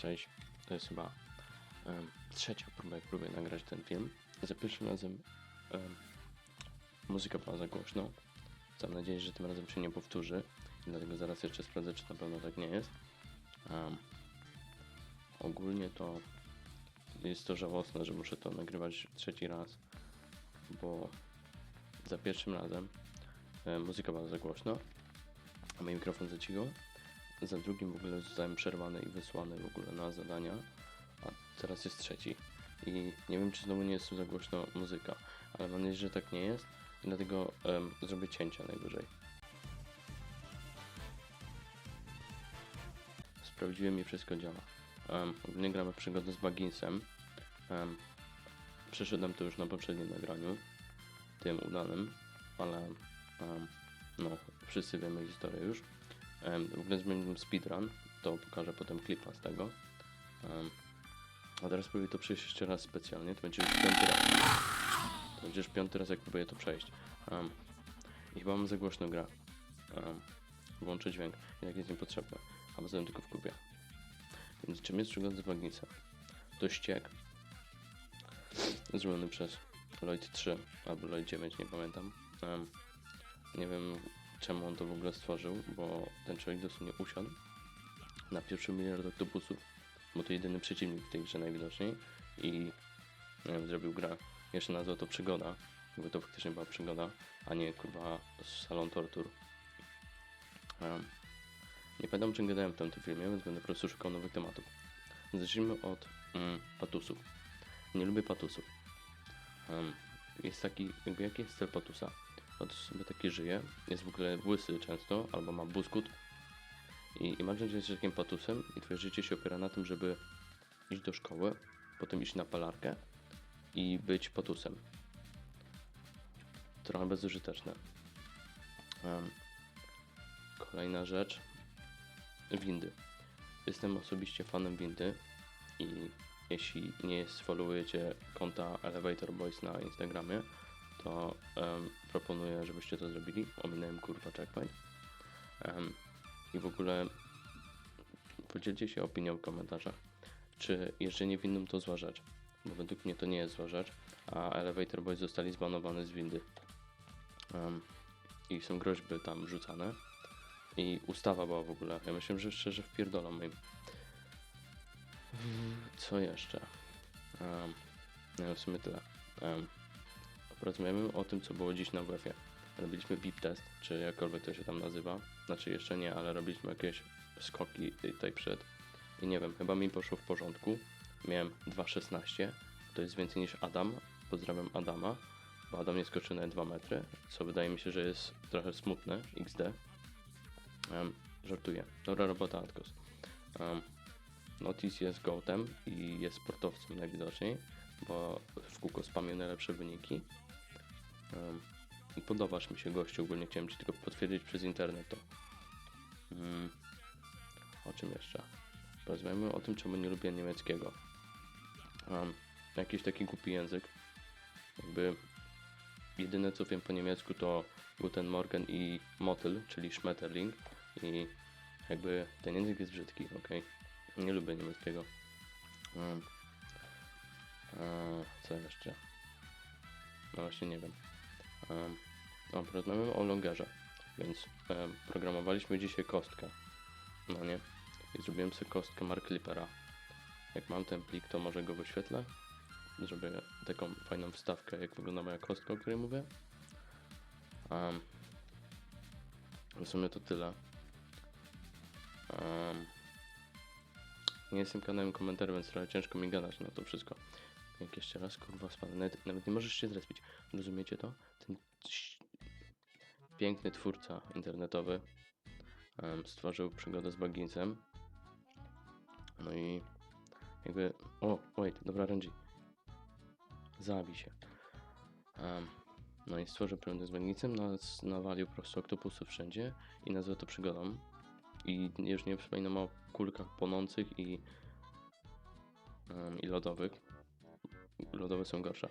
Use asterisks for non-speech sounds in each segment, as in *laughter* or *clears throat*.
Cześć, to jest chyba em, trzecia próba, jak próbuję nagrać ten film. Za pierwszym razem em, muzyka była za głośno. Mam nadzieję, że tym razem się nie powtórzy. Dlatego zaraz jeszcze sprawdzę, czy na pewno tak nie jest. Em, ogólnie to jest to żałosne, że muszę to nagrywać trzeci raz, bo za pierwszym razem e, muzyka była za głośno, a mój mikrofon za cicho. Za drugim w ogóle zostałem przerwany i wysłany w ogóle na zadania, a teraz jest trzeci. I nie wiem, czy znowu nie jest za głośno muzyka, ale mam nadzieję, że tak nie jest, dlatego em, zrobię cięcia najwyżej. Sprawdziłem i wszystko działa. Um, gramy przygodę z Bagginsem. Um, przeszedłem to już na poprzednim nagraniu, tym udanym, ale em, no, wszyscy wiemy historię już. W ogóle zmieniłem speedrun, to pokażę potem klipa z tego. A teraz próbuję to przejść jeszcze raz specjalnie, to będzie już piąty raz. To będzie już piąty raz, jak próbuję to przejść. I chyba mam za głośno gra. Um, włączę dźwięk, jak jest niepotrzebne, a poza tylko w klubie. Więc czym jest przygoda z Bagnisem? To ściek zrobiony przez Lloyd 3 albo Lloyd 9, nie pamiętam. Em, nie wiem czemu on to w ogóle stworzył, bo ten człowiek dosłownie usiadł na pierwszy miliard oktopusów, bo to jedyny przeciwnik w tej grze najwidoczniej i nie wiem, zrobił grę. Jeszcze nazwał to przygoda, bo to faktycznie była przygoda, a nie kurwa salon tortur. Em, nie pamiętam czym gadałem w tamtym filmie, więc będę po prostu szukał nowych tematów. Zacznijmy od mm, patusów. Nie lubię patusów. Em, jest taki, jakby jaki jest cel patusa? Patus sobie taki żyje, jest w ogóle łysy często, albo ma buskut. I imagine, że jesteś takim patusem i twoje życie się opiera na tym, żeby iść do szkoły, potem iść na palarkę i być patusem. Trochę bezużyteczne. Em, kolejna rzecz. Windy. Jestem osobiście fanem windy i jeśli nie sfollowujecie konta Elevator Boys na Instagramie, to em, proponuję, żebyście to zrobili. Ominąłem kurwa checkpoint. Em, I w ogóle podzielcie się opinią w komentarzach, czy jeżdżenie windą to zła rzecz. Bo według mnie to nie jest zła rzecz, a Elevator Boys zostali zbanowani z windy. Em, I są groźby tam rzucane. I ustawa była w ogóle. Ja myślę, że szczerze wpierdolą im. Co jeszcze? Um, no w sumie tyle. Um, porozmawiamy o tym, co było dziś na WF-ie. Robiliśmy beep test, czy jakkolwiek to się tam nazywa. Znaczy jeszcze nie, ale robiliśmy jakieś skoki tutaj przed. I nie wiem, chyba mi poszło w porządku. Miałem 2,16. To jest więcej niż Adam. Pozdrawiam Adama, bo Adam nie skoczył na 2 metry, co wydaje mi się, że jest trochę smutne. XD. Um, żartuję. Dobra robota, Atkos. Um, Notis jest gołtem i jest sportowcem najwidoczniej, bo w kółko spamię najlepsze wyniki. Podobasz mi się gościu, ogólnie chciałem Ci tylko potwierdzić przez internet to. Mm, o czym jeszcze? Porozmawiamy o tym, czemu nie lubię niemieckiego. Um, jakiś taki głupi język. Jakby jedyne co wiem po niemiecku to Guten Morgen i Motyl, czyli Schmetterling. I jakby ten język jest brzydki, ok? Nie lubię niemieckiego. Um, a, co jeszcze? No właśnie nie wiem. Um, o, porozmawiamy o longerze. Więc um, programowaliśmy dzisiaj kostkę. No nie? I zrobiłem sobie kostkę Mark Clippera. Jak mam ten plik, to może go wyświetlę. Zrobię taką fajną wstawkę, jak wygląda moja kostka, o której mówię. Um, w sumie to tyle. Um, nie jestem kanałem komentarzy, więc trochę ciężko mi gadać na to wszystko. Jak jeszcze raz, kurwa, spadł. Nawet, nawet nie możesz się zrespić. Rozumiecie to? Piękny twórca internetowy stworzył przygodę z Bagginsem. No i jakby... O, wait, dobra, Renji. Zabij się. Em, no i stworzył przygodę z Bagginsem, nas nawalił po prostu oktopusów wszędzie i nazwał to przygodą. I już nie wspominam o kulkach płonących i, em, i lodowych. Lodowe są gorsze.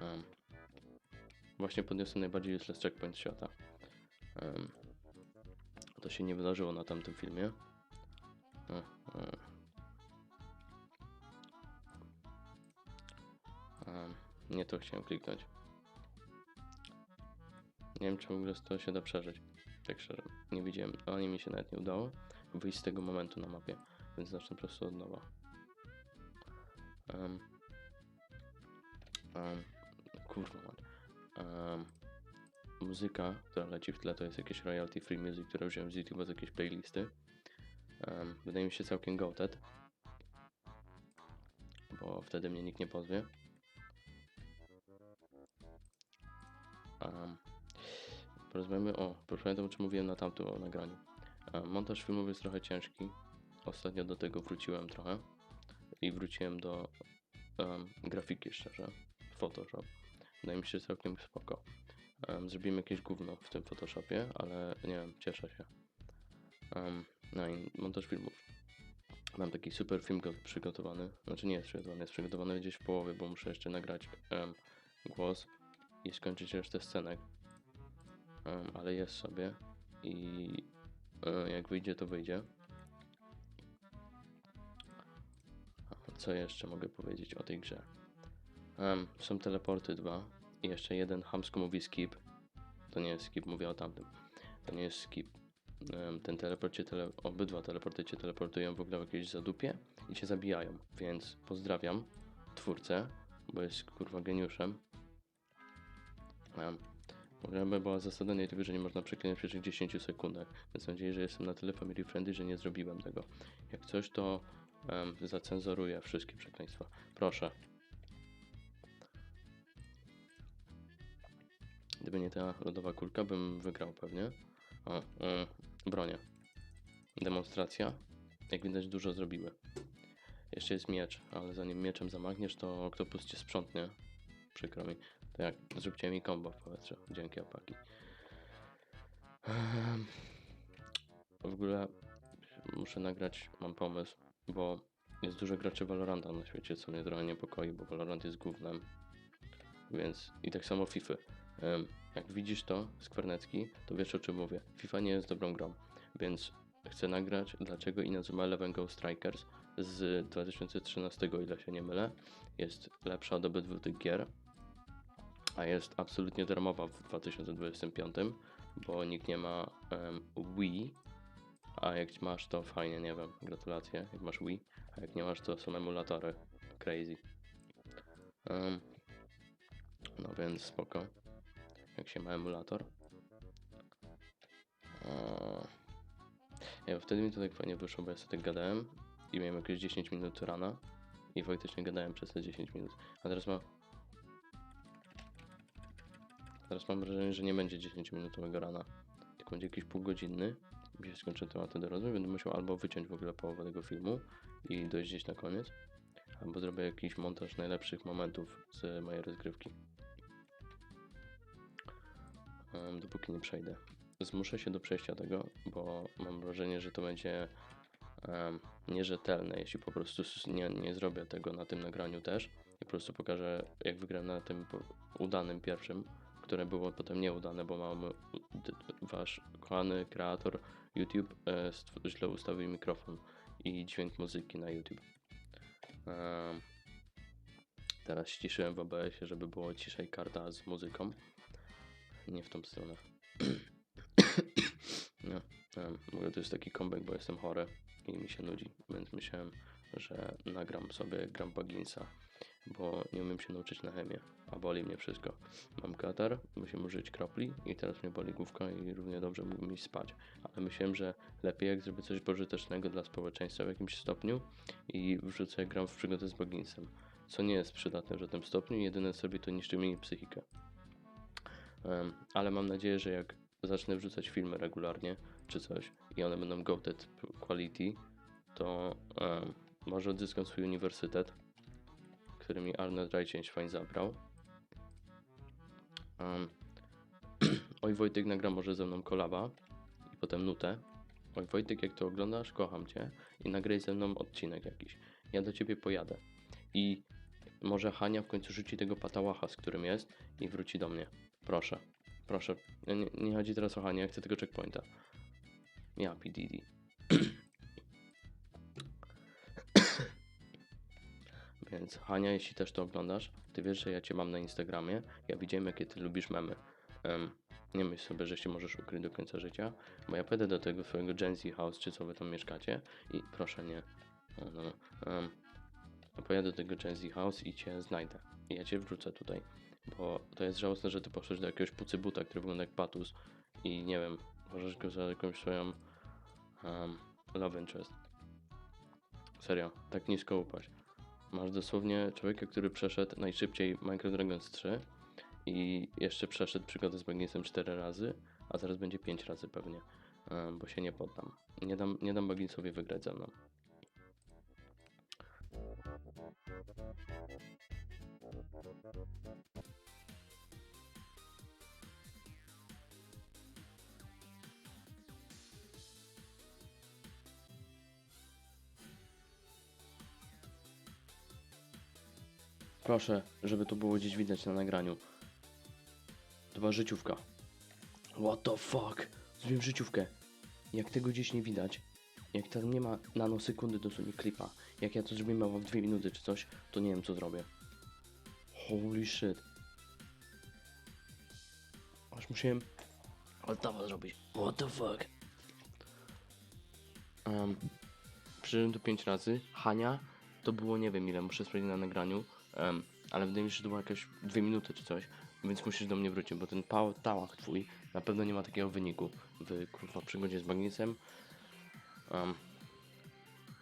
Em, właśnie podniosłem najbardziej useless checkpoint świata. Um, to się nie wydarzyło na tamtym filmie. Um, nie to chciałem kliknąć. Nie wiem, czy w ogóle to się da przeżyć. Tak szczerze, nie widziałem, ani mi się nawet nie udało wyjść z tego momentu na mapie, więc zacznę po prostu od nowa. Um, um, kurwa Um, muzyka, która leci w tle, to jest jakieś royalty free music, które wziąłem z YouTube z jakiejś playlisty. Um, wydaje mi się całkiem goated. Bo wtedy mnie nikt nie pozwie. Um, porozmawiamy o, pamiętam o czym mówiłem na tamtym o nagraniu. Um, montaż filmowy jest trochę ciężki. Ostatnio do tego wróciłem trochę. I wróciłem do um, grafiki szczerze. Photoshop. Wydaje mi się całkiem spoko. Um, zrobimy jakieś gówno w tym Photoshopie, ale nie wiem, cieszę się. Um, no i montaż filmów. Mam taki super film go- przygotowany. Znaczy nie jest przygotowany, jest przygotowany gdzieś w połowie, bo muszę jeszcze nagrać em, głos i skończyć resztę scenek. Em, ale jest sobie i e, jak wyjdzie, to wyjdzie. Co jeszcze mogę powiedzieć o tej grze? Em, są teleporty dwa i jeszcze jeden hamsko mówi skip. To nie jest skip, mówię o tamtym. To nie jest skip. Em, Ten teleport cię tele... obydwa teleporty cię teleportują w ogóle w jakieś zadupie i cię zabijają, więc pozdrawiam twórcę, bo jest kurwa geniuszem. Um, była zasada nie tylko, że nie można przeklinać w pierwszych 10 sekundach, więc mam nadzieję, że jestem na tyle family friendly, że nie zrobiłem tego. Jak coś, to um, zacenzoruję wszystkie przekleństwa. Proszę. Gdyby nie ta lodowa kulka, bym wygrał pewnie. O, bronie. Demonstracja. Jak widać, dużo zrobiły. Jeszcze jest miecz, ale zanim mieczem zamachniesz, to Octopus cię sprzątnie. Przykro mi. To jak zróbcie mi combo w powietrze. Dzięki, opaki. Ehm, W ogóle muszę nagrać, mam pomysł, bo jest dużo graczy Valoranta na świecie, co mnie trochę niepokoi, bo Valorant jest głównym. Więc i tak samo FIFA. Em, jak widzisz to, Skwarnecki, to wiesz o czym mówię. FIFA nie jest dobrą grą, więc chcę nagrać dlaczego Inazuma Eleven Go Strikers z 2013, o ile się nie mylę, jest lepsza od obydwu tych gier, a jest absolutnie darmowa w 2025, bo nikt nie ma em, Wii, a jak masz to fajnie, nie wiem, gratulacje, jak masz Wii, a jak nie masz to są emulatory, crazy. Em, no więc spoko, jak się ma emulator. Ja wtedy mi to tak fajnie wyszło, bo ja sobie tak gadałem i miałem jakieś 10 minut rana i faktycznie gadałem przez te 10 minut, a teraz ma Teraz mam wrażenie, że nie będzie 10-minutowego rana, tylko będzie jakiś półgodzinny. Mi się skończy tematy do rozmów, będę musiał albo wyciąć w ogóle połowę tego filmu i dojść gdzieś na koniec, albo zrobię jakiś montaż najlepszych momentów z mojej rozgrywki. Dopóki nie przejdę. Zmuszę się do przejścia tego, bo mam wrażenie, że to będzie em, nierzetelne, jeśli po prostu nie, nie zrobię tego na tym nagraniu też. I po prostu pokażę, jak wygrałem na tym udanym pierwszym, które było potem nieudane, bo mam wasz kochany kreator YouTube e, źle ustawił mikrofon i dźwięk muzyki na YouTube. Em, teraz ściszyłem w OBS-ie, żeby było ciszej karta z muzyką. Nie w tą stronę. *clears throat* no, em, mówię, to jest taki comeback, bo jestem chory i mi się nudzi, więc myślałem, że nagram sobie gram Bagginsa, bo nie umiem się nauczyć na chemię, a boli mnie wszystko. Mam katar, musimy użyć kropli i teraz mnie boli główka i równie dobrze mógłbym iść spać. Ale myślałem, że lepiej jak zrobię coś pożytecznego dla społeczeństwa w jakimś stopniu i wrzucę gram w przygodę z Bagginsem, co nie jest przydatne w żadnym stopniu, jedyne robi to niszczy mi psychikę. Ale mam nadzieję, że jak zacznę wrzucać filmy regularnie czy coś i one będą goated quality, to może odzyskam swój uniwersytet, który mi Arnold Rajcień zabrał. *clears throat* Oj Wojtek nagra może ze mną kolaba i potem nutę. Oj Wojtek, jak to oglądasz, kocham cię i nagraj ze mną odcinek jakiś. Ja do ciebie pojadę. I może Hania w końcu rzuci tego patałacha, z którym jest i wróci do mnie. Proszę, proszę. Nie, nie chodzi teraz o Hanię, ja chcę tego checkpointa. Ja, PDD. *coughs* Więc Hania, jeśli też to oglądasz, ty wiesz, że ja cię mam na Instagramie. Ja widziałem, jakie ty lubisz memy. Em, nie myśl sobie, że się możesz ukryć do końca życia, bo ja pójdę do tego twojego Gen Z House, czy co wy tam mieszkacie i proszę nie. No, um, ja pojadę do tego Gen Z House i cię znajdę. I ja cię wrzucę tutaj, bo to jest żałosne, że ty poszłeś do jakiegoś pucybuta, który wygląda jak patus i nie wiem, możesz go za jakąś swoją um, love interest. Serio, tak nisko upaść. Masz dosłownie człowieka, który przeszedł najszybciej Micro Dragons 3 i jeszcze przeszedł przygodę z Bagnisem 4 razy, a zaraz będzie 5 razy pewnie, e, bo się nie poddam. Nie dam, nie dam Bagnisowi wygrać ze mną. Proszę, żeby to było gdzieś widać na nagraniu. To była życiówka. What the fuck? Zrobiłem życiówkę. Jak tego gdzieś nie widać, jak tam nie ma nanosekundy dosłownie klipa, jak ja to zrobiłem w dwie minuty czy coś, to nie wiem co zrobię. Holy shit. Aż musiałem altawa zrobić. What the fuck? Um, przyszedłem tu 5 razy. Hania to było nie wiem ile, muszę sprawdzić na nagraniu. Em, ale wydaje mi się, że to było jakieś 2 minuty czy coś. Więc musisz do mnie wrócić, bo ten tałach twój na pewno nie ma takiego wyniku w kurwa przygodzie z Magnicem. Um,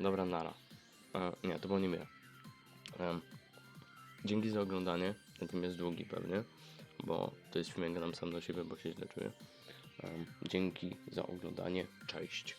dobra, nara. E, nie, to było nie mnie. Um, dzięki za oglądanie. Ten jest długi pewnie, bo to jest film, jak sam do siebie, bo się źle czuję. Um, dzięki za oglądanie. Cześć.